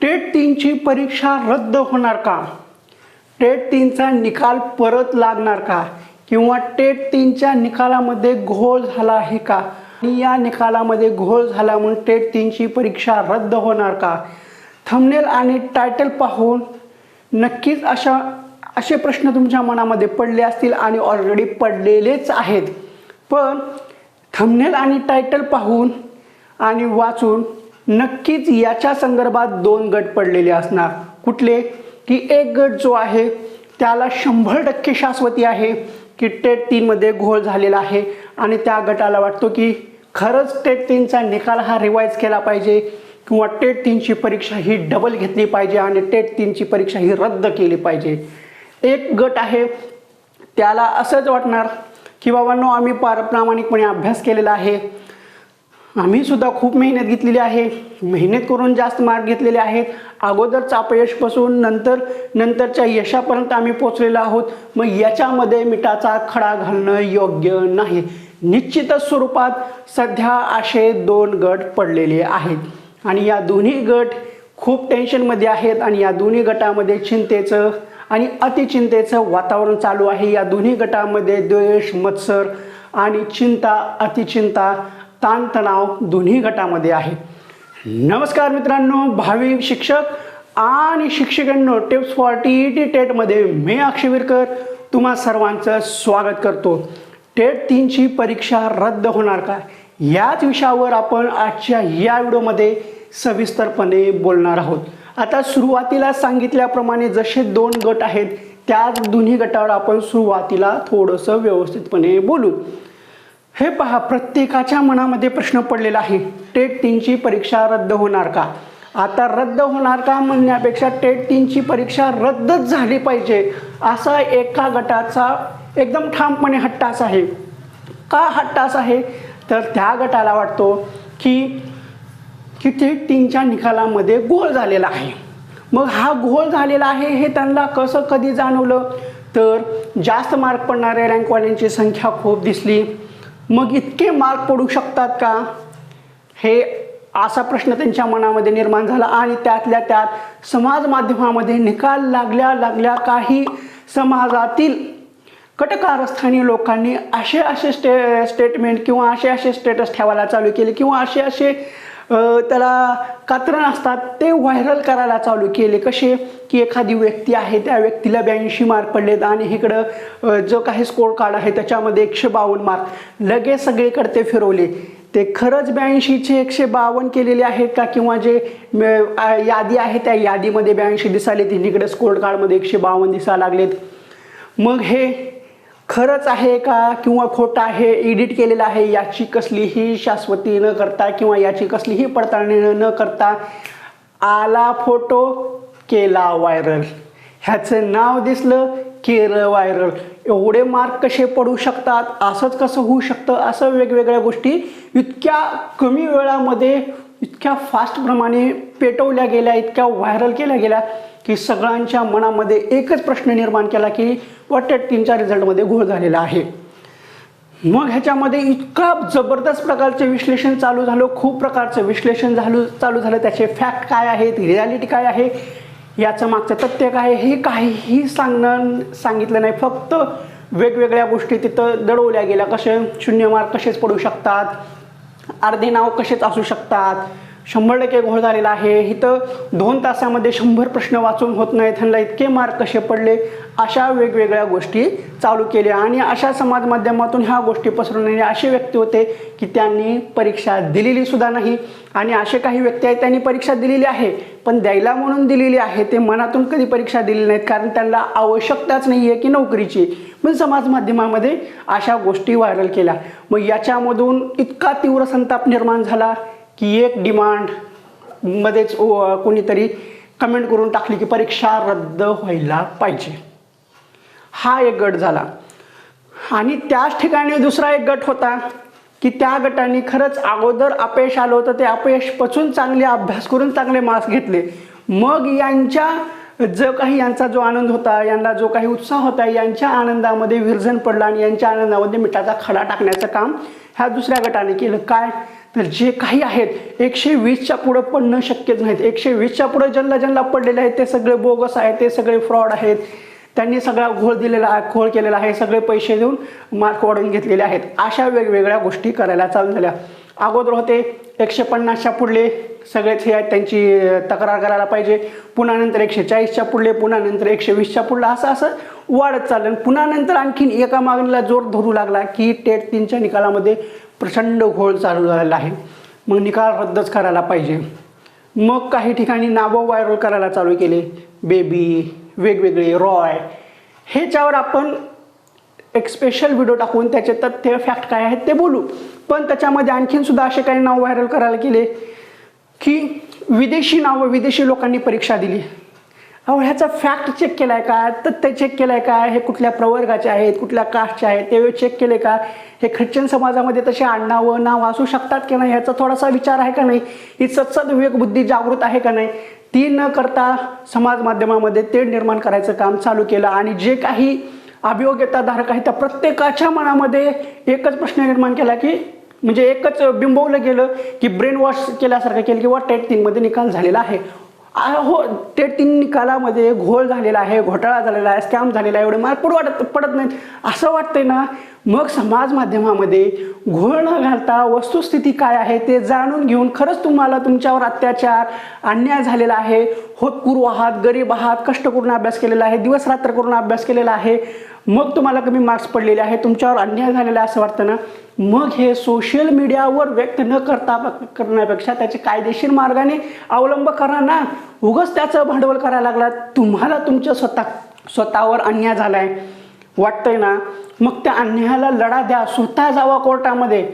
TET तीनची परीक्षा रद्द होणार का? टेट तीनचा निकाल परत लागणार का? किंवा टेट तीनच्या निकालामध्ये घोळ झाला आहे का? आणि या निकालामध्ये घोळ झाला म्हणून टेट तीनची परीक्षा रद्द होणार का? थंबनेल आणि टायटल पाहून नक्कीच अशा असे प्रश्न तुमच्या मनामध्ये पडले असतील आणि ऑलरेडी पडलेलेच आहेत. पण थंबनेल आणि टायटल पाहून आणि वाचून नक्कीच याच्या संदर्भात दोन गट पडलेले असणार. कुठले? की एक गट जो आहे त्याला शंभर टक्के शाश्वती आहे की टेट तीनमध्ये घोळ झालेला आहे. आणि त्या गटाला वाटतो की खरंच टेट तीनचा निकाल हा रिवाईज केला पाहिजे किंवा टेट तीनची परीक्षा ही डबल घेतली पाहिजे आणि टेट तीनची परीक्षा ही रद्द केली पाहिजे. एक गट आहे त्याला असंच वाटणार की बाबांनो आम्ही पार प्रामाणिकपणे अभ्यास केलेला आहे. आम्ही सुद्धा खूप मेहनत घेतलेली आहे. मेहनत करून जास्त मार्क घेतलेले आहेत. अगोदरचं अपयशपासून नंतर नंतरच्या यशापर्यंत आम्ही पोचलेलो आहोत. मग याच्यामध्ये मिठाचा खडा घालणं योग्य नाही. निश्चितच स्वरूपात सध्या असे दोन गट पडलेले आहेत. आणि या दोन्ही गट खूप टेन्शनमध्ये आहेत आणि या दोन्ही गटामध्ये चिंतेचं आणि अतिचिंतेचं वातावरण चालू आहे. या दोन्ही गटामध्ये द्वेष मत्सर आणि चिंता अतिचिंता ताणतणाव दोन्ही गटामध्ये आहे. नमस्कार मित्रांनो भावी शिक्षक आणि शिक्षकांनो tips for T E T टेटमध्ये मी अक्षवीरकर तुम्हा सर्वांचं स्वागत करतो. टेट तीनची परीक्षा रद्द होणार का? याच विषयावर आपण आजच्या या व्हिडिओमध्ये सविस्तरपणे बोलणार आहोत. आता सुरुवातीला सांगितल्याप्रमाणे जसे दोन गट आहेत त्याच दोन्ही गटावर आपण सुरुवातीला थोडंसं व्यवस्थितपणे बोलू. हे पहा प्रत्येकाच्या मनामध्ये प्रश्न पडलेला आहे टेट तीनची परीक्षा रद्द होणार का? आता रद्द होणार का म्हणण्यापेक्षा टेट तीनची परीक्षा रद्दच झाली पाहिजे असा एका गटाचा एकदम ठामपणे हट्टास आहे. का हट्टास आहे? तर त्या गटाला वाटतो की की टेट तीनच्या निकालामध्ये घोळ झालेला आहे. मग हा घोळ झालेला आहे हे त्यांना कसं कधी जाणवलं? तर जास्त मार्क पडणाऱ्या रँकवाल्यांची संख्या खूप दिसली. मग इतके मार्क पडू शकतात का? हे असा प्रश्न त्यांच्या मनामध्ये निर्माण झाला आणि त्यातल्या त्यात समाज माध्यमामध्ये निकाल लागल्या लागल्या काही समाजातील कटकारस्थानी लोकांनी असे असे स्टे स्टेटमेंट किंवा असे असे स्टेटस ठेवायला चालू केले किंवा असे असे त्याला कात्रण असतात ते व्हायरल करायला चालू केले. कसे? की एखादी व्यक्ती आहे त्या व्यक्तीला ब्याऐंशी मार्क पडलेत आणि इकडं जो काही स्कोर कार्ड आहे त्याच्यामध्ये एकशे बावन्न मार्क लगेच सगळीकडे ते फिरवले. ते खरंच ब्याऐंशीचे एकशे बावन्न केलेले आहेत का? किंवा जे यादी आहे त्या यादीमध्ये ब्याऐंशी दिसाले तिन्हीकडे स्कोर कार्डमध्ये एकशे बावन्न दिसायला लागलेत. मग हे खरंच आहे का किंवा खोटं आहे एडिट केलेलं आहे याची कसलीही शाश्वती न करता किंवा याची कसलीही पडताळणी न करता आला फोटो केला व्हायरल ह्याचं नाव दिसलं केलं व्हायरल एवढे मार्क कसे पडू शकतात? असंच कसं होऊ शकतं? असं वेगवेगळ्या गोष्टी इतक्या कमी वेळामध्ये इतक्या फास्टप्रमाणे पेटवल्या गेल्या इतक्या व्हायरल केल्या गेल्या की सगळ्यांच्या मनामध्ये एकच प्रश्न निर्माण केला की वाटेट तीनच्या रिझल्टमध्ये घोळ झालेला आहे. मग ह्याच्यामध्ये इतका जबरदस्त प्रकारचे विश्लेषण चालू झालं खूप प्रकारचं विश्लेषण झालं चालू झालं. त्याचे फॅक्ट काय आहेत रियालिटी काय आहे याचं मागचं तथ्य काय आहे हे काहीही सांगणं सांगितलं नाही. फक्त वेगवेगळ्या गोष्टी तिथं दडवल्या गेल्या. कसे शून्य मार्क कसेच पडू शकतात? अर्धे नाव कसेच असू शकतात? शंभर टक्के घोळ झालेला आहे. इथं दोन तासामध्ये शंभर प्रश्न वाचून होत नाहीत. त्यांना इतके मार्क कसे पडले? अशा वेगवेगळ्या गोष्टी चालू केल्या. आणि अशा समाज माध्यमातून ह्या गोष्टी पसरवणारे असे व्यक्ती होते की त्यांनी परीक्षा दिलेली सुद्धा नाही. आणि असे काही व्यक्ती आहेत त्यांनी परीक्षा दिलेली आहे. पण द्यायला म्हणून दिलेली आहे ते मनातून कधी परीक्षा दिली नाहीत. कारण त्यांना आवश्यकताच नाही आहे की नोकरीची. पण समाज माध्यमामध्ये अशा गोष्टी व्हायरल केल्या. मग याच्यामधून इतका तीव्र संताप निर्माण झाला. की एक डिमांड मध्येच कोणीतरी कमेंट करून टाकली की परीक्षा रद्द व्हायला पाहिजे. हा एक गट झाला. आणि त्याच ठिकाणी दुसरा एक गट होता की त्या गटाने खरंच अगोदर अपयश आलं होतं. ते अपयश पचून चांगले अभ्यास करून चांगले मार्क्स घेतले. मग यांच्या जो काही यांचा जो आनंद होता यांना जो काही उत्साह होता यांच्या आनंदामध्ये विरजन पडलं आणि यांच्या आनंदामध्ये मिठाचा खडा टाकण्याचं काम ह्या दुसऱ्या गटाने केलं. काय? तर जे काही आहेत एकशे वीसच्या पुढं पडणं शक्यच नाहीत. एकशे वीसच्या पुढं ज्यांना ज्यांना पडलेले आहेत ते सगळे बोगस आहेत ते सगळे फ्रॉड आहेत. त्यांनी सगळा घोळ दिलेला आहे घोळ केलेला आहे सगळे पैसे देऊन मार्क वाढवून घेतलेले आहेत. अशा वेगवेगळ्या गोष्टी करायला चालू झाल्या. अगोदर होते एकशे पन्नासच्या पुढले सगळेच हे आहेत त्यांची तक्रार करायला पाहिजे. पुन्हा नंतर एकशे चाळीसच्या पुढले पुन्हा नंतर एकशे वीसच्या पुढलं. असं असं वाढत चाललं. आणि पुन्हा नंतर आणखीन एका मागणीला जोर धरू लागला की टेट तीनच्या निकालामध्ये प्रचंड घोळ चालू झालेला आहे. मग निकाल रद्दच करायला पाहिजे. मग काही ठिकाणी नावं व्हायरल करायला चालू केले. बेबी वेगवेगळे रॉय ह्याच्यावर आपण एक स्पेशल व्हिडिओ टाकून त्याचे तथ्य फॅक्ट काय आहेत ते बोलू. पण त्याच्यामध्ये आणखीन सुद्धा असे काही नाव व्हायरल करायला गेले की विदेशी नावं विदेशी लोकांनी परीक्षा दिली. अहो ह्याचा फॅक्ट चेक केलाय का? तथ्य चेक केलाय का? हे कुठल्या प्रवर्गाचे आहेत? कुठल्या कास्टचे आहेत? ते चेक केले का? हे ख्रिश्चन समाजामध्ये तसे आडनावं नाव असू शकतात की नाही ह्याचा थोडासा विचार आहे का नाही? ही सत्सद विवेक बुद्धी जागृत आहे का नाही? ती न करता समाज माध्यमामध्ये ते निर्माण करायचं काम चालू केलं आणि जे काही अभियोग्यताधारक आहेत त्या प्रत्येकाच्या मनामध्ये एकच प्रश्न निर्माण केला की म्हणजे एकच बिंबवलं गेलं की ब्रेन वॉश केल्यासारखं केलं किंवा टेट तीनमध्ये निकाल झालेला आहे. हो ते तीन निकालामध्ये घोळ झालेला आहे घोटाळा झालेला आहे स्कॅम झालेला आहे एवढे मला पुढे वाटत पडत नाहीत. असं वाटतंय ना मग समाज माध्यमामध्ये घोळ न घालता वस्तुस्थिती काय आहे ते जाणून घेऊन खरंच तुम्हाला तुमच्यावर अत्याचार अन्याय झालेला आहे. होतपूर्व आहात गरीब आहात कष्ट करून अभ्यास केलेला आहे दिवस रात्र करून अभ्यास केलेला आहे. मग तुम्हाला कमी मार्क्स पडलेले आहे तुमच्यावर अन्याय झालेला असं वाटतं ना? मग हे सोशल मीडियावर व्यक्त न करता करण्यापेक्षा त्याचे कायदेशीर मार्गाने अवलंब करा ना. उगच त्याचं भांडवल करायला लागला तुम्हाला तुमच्या स्वतः स्वतःवर अन्याय झाला आहे वाटतंय ना मग त्या अन्यायाला लढा द्या स्वतः जावा कोर्टामध्ये.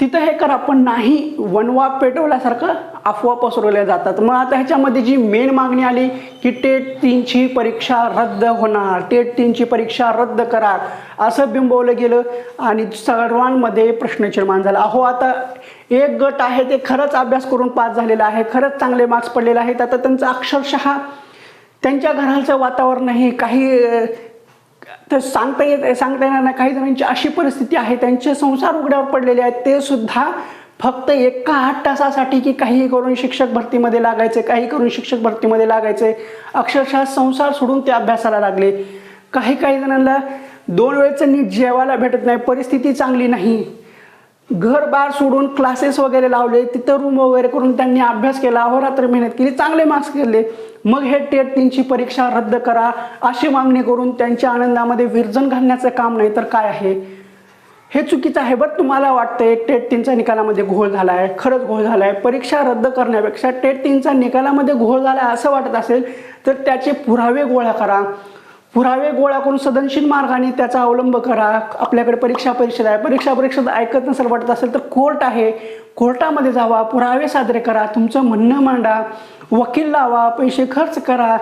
तिथं हे करा पण नाही वनवा पेटवल्यासारखं अफवा पसरवल्या जातात. मग आता ह्याच्यामध्ये जी मेन मागणी आली की टेट तीनची परीक्षा रद्द होणार टेट तीनची परीक्षा रद्द करा असं बिंबवलं गेलं आणि सर्वांमध्ये प्रश्न निर्माण झाला. अहो आता एक गट आहे ते खरंच अभ्यास करून पास झालेला आहे खरंच चांगले मार्क्स पडलेले आहेत. आता त्यांचं अक्षरशः त्यांच्या घराचं वातावरण काही तर सांगता येत सांगता येणार नाही. काही जणांची अशी परिस्थिती आहे त्यांचे संसार उघड्यावर पडलेले आहेत. ते सुद्धा फक्त एका आठ तासासाठी की काही करून शिक्षक भरतीमध्ये लागायचे काही करून शिक्षक भरतीमध्ये लागायचे. अक्षरशः संसार सोडून ते अभ्यासाला लागले. काही काही जणांना दोन वेळचं नीट जेवायला भेटत नाही. परिस्थिती चांगली नाही. घर बार सोडून क्लासेस वगैरे लावले तिथं रूम वगैरे करून त्यांनी अभ्यास केला अहोरात्र मेहनत केली चांगले मार्क्स केले मग हे टेट तीनची परीक्षा रद्द करा अशी मागणी करून त्यांच्या आनंदामध्ये विरजन घालण्याचं काम नाही तर काय आहे? हे चुकीचं आहे बट तुम्हाला वाटतंय टेट तीनच्या निकालामध्ये घोळ झाला आहे खरंच घोळ झाला आहे परीक्षा रद्द करण्यापेक्षा टेट तीनच्या निकालामध्ये घोळ झाला आहे असं वाटत असेल तर त्याचे पुरावे गोळा करा. पुरावे गोळा करून सदनशील मार्गाने त्याचा अवलंब करा. आपल्याकडे परीक्षा परिषद आहे. परीक्षा परिषद ऐकत नसेल वाटत असेल तर कोर्ट आहे. कोर्टामध्ये जावा. पुरावे सादरे करा. तुमचं म्हणणं मांडा. वकील लावा. पैसे खर्च करा.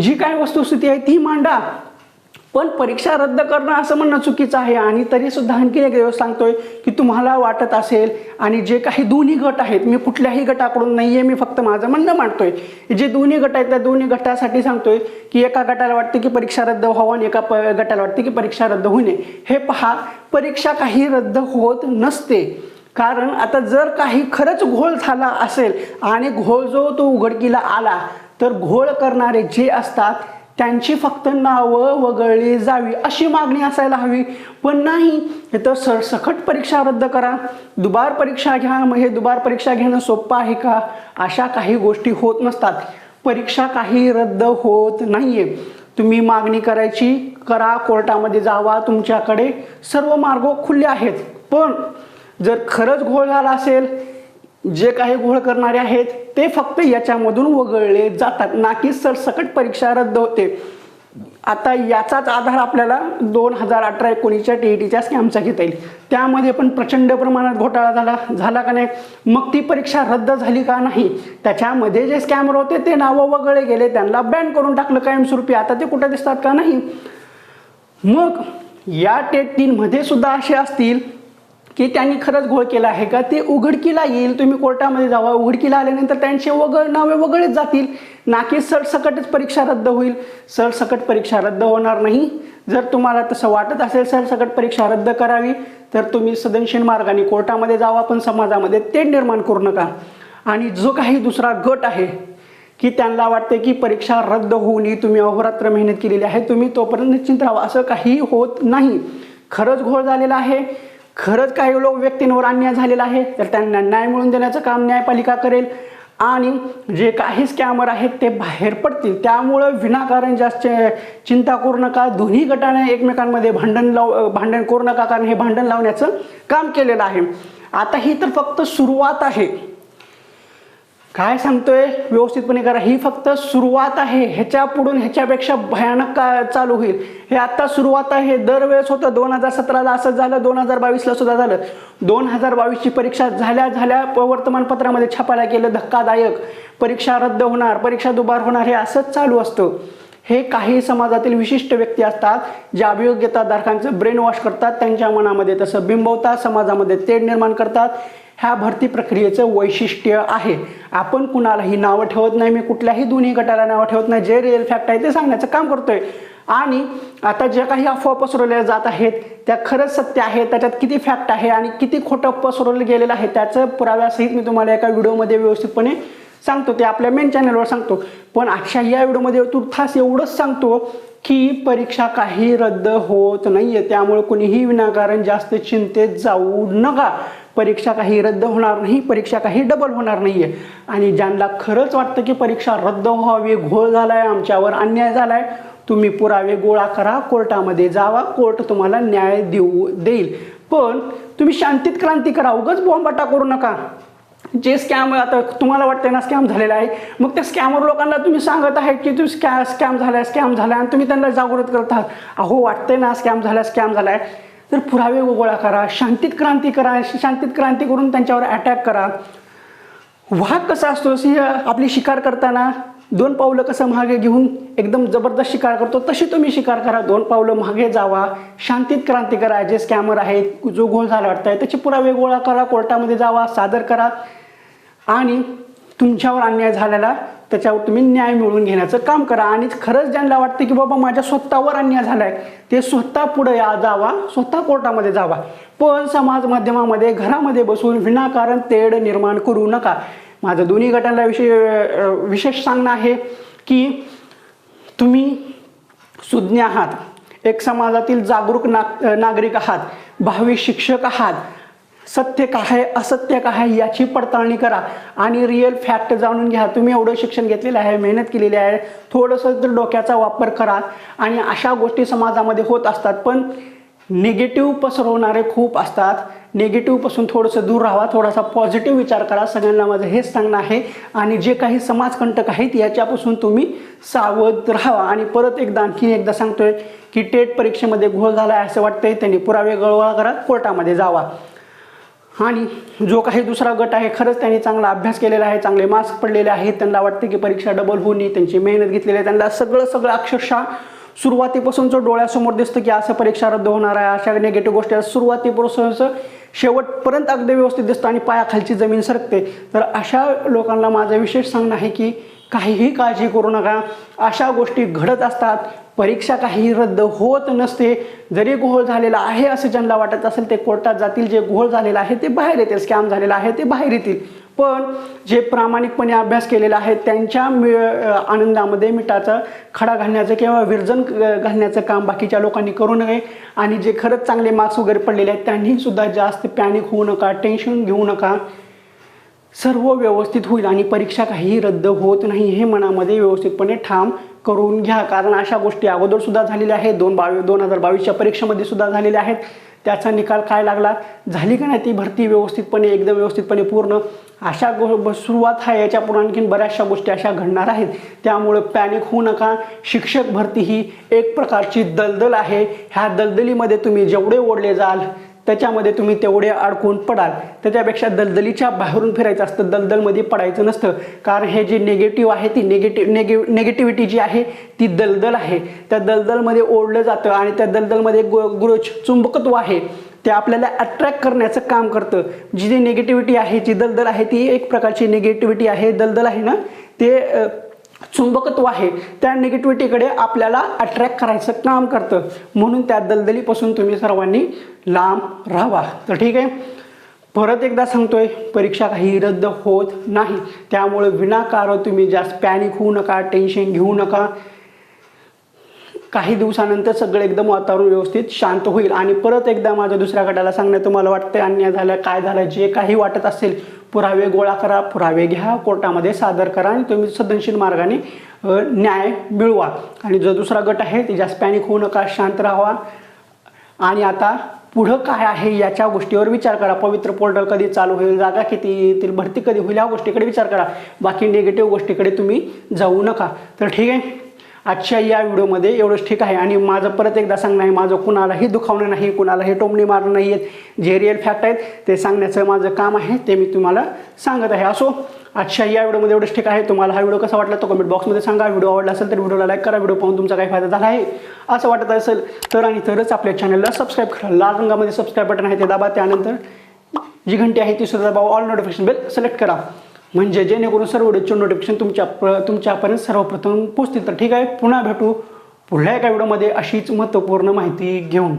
जी काय वस्तुस्थिती आहे ती मांडा. पण परीक्षा रद्द करणं असं म्हणणं चुकीचं आहे. आणि तरी सुद्धा आणखी एक दिवस सांगतोय की तुम्हाला वाटत असेल आणि जे काही दोन्ही गट आहेत मी कुठल्याही गटाकडून नाही आहे मी फक्त माझं म्हणणं मांडतोय. जे दोन्ही गट आहेत त्या दोन्ही गटासाठी सांगतोय की एका गटाला वाटतं की परीक्षा रद्द व्हावं आणि एका प गटाला वाटते की परीक्षा रद्द होऊ नये. हे पहा परीक्षा काही रद्द होत नसते. कारण आता जर काही खरंच घोळ झाला असेल आणि घोळ जो तो उघडकीला आला तर घोळ करणारे जे असतात त्यांची फक्त नावं वगळली जावी अशी मागणी असायला हवी. पण नाही तर सरसकट परीक्षा रद्द करा. दुबार परीक्षा घ्या. मग हे दुबार परीक्षा घेणं सोपं आहे का? अशा काही गोष्टी होत नसतात. परीक्षा काही रद्द होत नाही आहे तुम्ही मागणी करायची करा. कोर्टामध्ये जावा. तुमच्याकडे सर्व मार्ग खुले आहेत. पण जर खरंच घोळ झाला असेल जे काही घोळ करणारे आहेत ते फक्त याच्यामधून वगळले जातात. ना की सरसकट परीक्षा रद्द होते. आता याचाच आधार आपल्याला दोन हजार अठरा एकोणीसच्या टी ई टीच्या स्कॅमचा घेता येईल. त्यामध्ये पण प्रचंड प्रमाणात घोटाळा झाला झाला का नाही? मग ती परीक्षा रद्द झाली का नाही? त्याच्यामध्ये जे स्कॅमर होते ते नावं वगळले गेले. त्यांना बॅन करून टाकलं कायमस्वरूपी. आता ते कुठं दिसतात का नाही? मग या टेट तीनमध्ये सुद्धा असे असतील की त्यांनी खरंच घोळ केला आहे का? ते उघडकीला येईल. तुम्ही कोर्टामध्ये जावा. उघडकीला आल्यानंतर त्यांचे वगळ नावे वगळेच जातील. ना की सरसकटच परीक्षा रद्द होईल. सरसकट परीक्षा रद्द होणार नाही. जर तुम्हाला तसं वाटत असेल सरसकट परीक्षा रद्द करावी तर तुम्ही सदनशील मार्गाने कोर्टामध्ये जावा पण समाजामध्ये ते निर्माण करू नका. आणि जो काही दुसरा गट आहे की त्यांना वाटते की परीक्षा रद्द होऊ नये तुम्ही अहोरात्र मेहनत केलेली आहे तुम्ही तोपर्यंत निश्चिंत राहा. असं काही होत नाही. खरंच घोळ झालेला आहे. खरंच काही लोक व्यक्तींवर अन्याय झालेला आहे तर त्यांना न्याय मिळवून देण्याचं काम न्यायपालिका करेल. आणि जे काही स्कॅमर आहेत ते बाहेर पडतील. त्यामुळं विनाकारण जास्त चिंता करू नका. दोन्ही गटाने एकमेकांमध्ये भांडण लाव भांडण करू नका कारण हे भांडण लावण्याचं काम केलेलं आहे. आता ही तर फक्त सुरुवात आहे. काय सांगतोय? व्यवस्थितपणे करा. ही फक्त सुरुवात आहे. ह्याच्या पुढून ह्याच्यापेक्षा भयानक का चालू होईल? हे आत्ता सुरुवात आहे. दरवेळेस होतं. दोन हजार सतराला असं झालं. दोन हजार बावीसला सुद्धा झालं. दोन हजार बावीसची परीक्षा झाल्या झाल्या प- वर्तमानपत्रामध्ये छापायला गेलं. धक्कादायक. परीक्षा रद्द होणार. परीक्षा दुबार होणार. हे असंच चालू असतं. हे काही समाजातील विशिष्ट व्यक्ती असतात ज्या अभियोग्यताधारकांचं ब्रेन वॉश करतात त्यांच्या मनामध्ये तसं बिंबवतात समाजामध्ये तेढ निर्माण करतात. ह्या भरती प्रक्रियेचं वैशिष्ट्य आहे. आपण कुणालाही नावं ठेवत नाही मी कुठल्याही दोन्ही गटाला नावं ठेवत नाही जे रिअल फॅक्ट आहे ते सांगण्याचं काम करतोय. आणि आता ज्या काही अफवा पसरवल्या जात आहेत त्या खरंच सत्य आहे त्याच्यात किती फॅक्ट आहे आणि किती खोटं पसरवलं गेलेलं आहे त्याचं पुराव्यासहित मी तुम्हाला एका व्हिडिओमध्ये व्यवस्थितपणे सांगतो ते आपल्या मेन चॅनलवर सांगतो. पण आजच्या या व्हिडिओमध्ये तुर्थास एवढंच सांगतो की परीक्षा काही रद्द होत नाही आहे त्यामुळे कोणीही विनाकारण जास्त चिंतेत जाऊ नका. परीक्षा काही रद्द होणार नाही परीक्षा काही डबल होणार नाही आहे आणि ज्यांना खरंच वाटतं की परीक्षा रद्द व्हावी घोळ झाला आहे आमच्यावर अन्याय झाला आहे तुम्ही पुरावे गोळा करा कोर्टामध्ये जावा कोर्ट तुम्हाला न्याय देऊ देईल. पण तुम्ही शांतीत क्रांती करा उगाच बॉम्बाटा करू नका. जे स्कॅम आता तुम्हाला वाटतंय ना स्कॅम झालेला आहे मग त्या स्कॅमर लोकांना तुम्ही सांगत आहे की तू स्कॅ स्कॅम झालाय स्कॅम आहे आणि तुम्ही त्यांना जागृत करत. आहात अहो वाटतंय ना स्कॅम झाला स्कॅम झालाय. तर पुरावे गोळा करा शांतीत क्रांती करा शांतीत क्रांती करून त्यांच्यावर अटॅक करा. वाघ कसा असतो सिंह आपली शिकार करताना दोन पावलं कसं मागे घेऊन एकदम जबरदस्त शिकार करतो तशी तुम्ही शिकार करा. दोन पावलं मागे जावा शांतीत क्रांती करा. जे स्कॅमर आहेत जो गोळ झाला वाटत आहे त्याचे पुरावे गोळा करा कोर्टामध्ये जावा सादर करा. आणि तुमच्यावर अन्याय झालेला त्याच्यावर तुम्ही न्याय मिळवून घेण्याचं काम करा. आणि खरंच ज्यांना वाटतं की बाबा माझ्या स्वतःवर अन्याय झालाय ते स्वतः पुढे या जावा स्वतः कोर्टामध्ये जावा. पण समाज माध्यमामध्ये घरामध्ये बसून विनाकारण तेढ निर्माण करू नका. माझं दोन्ही गटांना विषय विशेष सांगणं आहे की तुम्ही सुज्ञ आहात. एक समाजातील जागरूक नाग नागरिक आहात. भावी शिक्षक आहात. सत्य काय आहे असत्य काय आहे याची पडताळणी करा. आणि रिअल फॅक्ट जाणून घ्या. तुम्ही एवढं शिक्षण घेतलेलं आहे मेहनत केलेली आहे थोडंसं तर डोक्याचा वापर करा. आणि अशा गोष्टी समाजामध्ये होत असतात पण निगेटिव्ह पसरवणारे खूप असतात. निगेटिव्हपासून थोडंसं दूर राहा थोडासा पॉझिटिव्ह विचार करा. सगळ्यांना माझं हेच सांगणं आहे. आणि जे काही समाजकंटक आहेत याच्यापासून तुम्ही सावध राहा आणि परत एकदा आणखीन एकदा सांगतोय की टेट परीक्षेमध्ये घोळ झाला आहे असं वाटतंय त्यांनी पुरावे गोळा करा कोर्टामध्ये जावा. आणि जो काही दुसरा गट आहे खरंच त्यांनी चांगला अभ्यास केलेला आहे चांगले मार्क्स पडलेले आहेत. त्यांना वाटते की परीक्षा डबल होऊ नये त्यांची मेहनत घेतलेली आहे. त्यांना सगळं सगळं अक्षरशः सुरुवातीपासूनचं डोळ्यासमोर दिसतं की असं परीक्षा रद्द होणार आहे अशा निगेटिव्ह गोष्टी आहेत. सुरुवातीपासूनच शेवटपर्यंत अगदी व्यवस्थित दिसतं आणि पायाखालची जमीन सरकते. तर अशा लोकांना माझं विशेष सांगणं आहे की काहीही काळजी करू नका. अशा गोष्टी घडत असतात. परीक्षा काही रद्द होत नसते जरी घोळ झालेला आहे असं ज्यांना वाटत असेल ते कोर्टात जातील जे घोळ झालेला आहे ते बाहेर येतील स्कॅम झालेला आहे ते बाहेर येतील. पण जे प्रामाणिकपणे अभ्यास केलेला आहे त्यांच्या मि- आनंदामध्ये मिठाचा खडा घालण्याचं किंवा विरजन घालण्याचं काम बाकीच्या लोकांनी करू नये. आणि जे खरंच चांगले मार्क्स वगैरे पडलेले आहेत त्यांनीसुद्धा जास्त पॅनिक होऊ नका टेन्शन घेऊ नका. सर्व व्यवस्थित होईल आणि परीक्षा काही रद्द होत नाही हे मनामध्ये व्यवस्थितपणे ठाम करून घ्या. कारण अशा गोष्टी अगोदर सुद्धा झालेल्या आहेत. दोन बावी दोन हजार बावीसच्या परीक्षेमध्ये सुद्धा झालेल्या आहेत. त्याचा निकाल काय लागला? झाली का नाही ती भरती व्यवस्थितपणे एकदम व्यवस्थितपणे पूर्ण? अशा गो सुरुवात आहे याच्यापुढे आणखीन बऱ्याचशा गोष्टी अशा घडणार आहेत. त्यामुळे पॅनिक होऊ नका. शिक्षक भरती ही एक प्रकारची दलदल आहे. ह्या दलदलीमध्ये तुम्ही जेवढे ओढले जाल त्याच्यामध्ये तुम्ही तेवढे अडकून पडाल. त्याच्यापेक्षा दलदलीच्या बाहेरून फिरायचं असतं. दलदलमध्ये पडायचं नसतं. कारण हे जे निगेटिव्ह आहे ती निगेटिव्ह नेगे नेगेटिव्हिटी जी आहे ती दलदल आहे. त्या दलदलमध्ये ओढलं जातं आणि त्या दलदलमध्ये गु गुरुच चुंबकत्व आहे. ते आपल्याला अट्रॅक्ट करण्याचं काम करतं. जी जी निगेटिव्हिटी आहे जी दलदल आहे ती एक प्रकारची निगेटिव्हिटी आहे. दलदल आहे ना ते चुंबकत्व आहे. त्या निगेटिव्हिटीकडे आपल्याला अट्रॅक्ट करायचं काम करतं. म्हणून त्या दलदलीपासून तुम्ही सर्वांनी लांब राहावा. तर ठीक आहे. परत एकदा सांगतोय परीक्षा काही रद्द होत नाही. त्यामुळे विनाकारण तुम्ही जास्त पॅनिक होऊ नका टेन्शन घेऊ नका. काही दिवसानंतर सगळं एकदम वातावरण व्यवस्थित शांत होईल. आणि परत एकदा माझ्या दुसऱ्या गटाला सांगण्यात तुम्हाला वाटतं अन्याय झाला काय झालं जे काही वाटत असेल पुरावे गोळा करा पुरावे घ्या कोर्टामध्ये सादर करा आणि तुम्ही सदनशील मार्गाने न्याय मिळवा. आणि जो दुसरा गट आहे ते जास्त पॅनिक होऊ नका शांत राहावा आणि आता पुढं काय आहे याच्या गोष्टीवर विचार करा. पवित्र पोर्टल कधी चालू होईल जागा किती येतील भरती कधी होईल या गोष्टीकडे विचार करा. बाकी निगेटिव्ह गोष्टीकडे तुम्ही जाऊ नका. तर ठीक आहे? आजच्या या व्हिडिओमध्ये एवढंच ठीक आहे. आणि माझं परत एकदा सांगणं आहे माझं कुणालाही दुखावणं नाही कुणालाही टोमणी मारणं नाही आहेत जे रिअल फॅक्ट आहेत ते सांगण्याचं माझं काम आहे ते मी तुम्हाला सांगत आहे. असो आजच्या या व्हिडिओमध्ये एवढंच ठीक आहे. तुम्हाला हा व्हिडिओ कसा वाटला तो कमेंट बॉक्समध्ये सांगा. व्हिडिओ आवडला असेल तर व्हिडिओला लाईक करा. व्हिडिओ पाहून तुमचा काही फायदा झाला आहे असं वाटत असेल तर आणि तरच आपल्या चॅनलला सबस्क्राईब करा. लाल रंगामध्ये सबस्क्राईब बटन आहे ते दाबा. त्यानंतर जी घंटी आहे ती सुद्धा दाबा. ऑल नोटिफिकेशन बेल सिलेक्ट करा. म्हणजे जेणेकरून सर्व व्हिडिओचे नोटिफिकेशन तुमच्या प- तुमच्यापर्यंत सर्वप्रथम पोहोचतील. तर ठीक आहे पुन्हा भेटू पुढल्या एका व्हिडिओमध्ये अशीच महत्त्वपूर्ण माहिती घेऊन.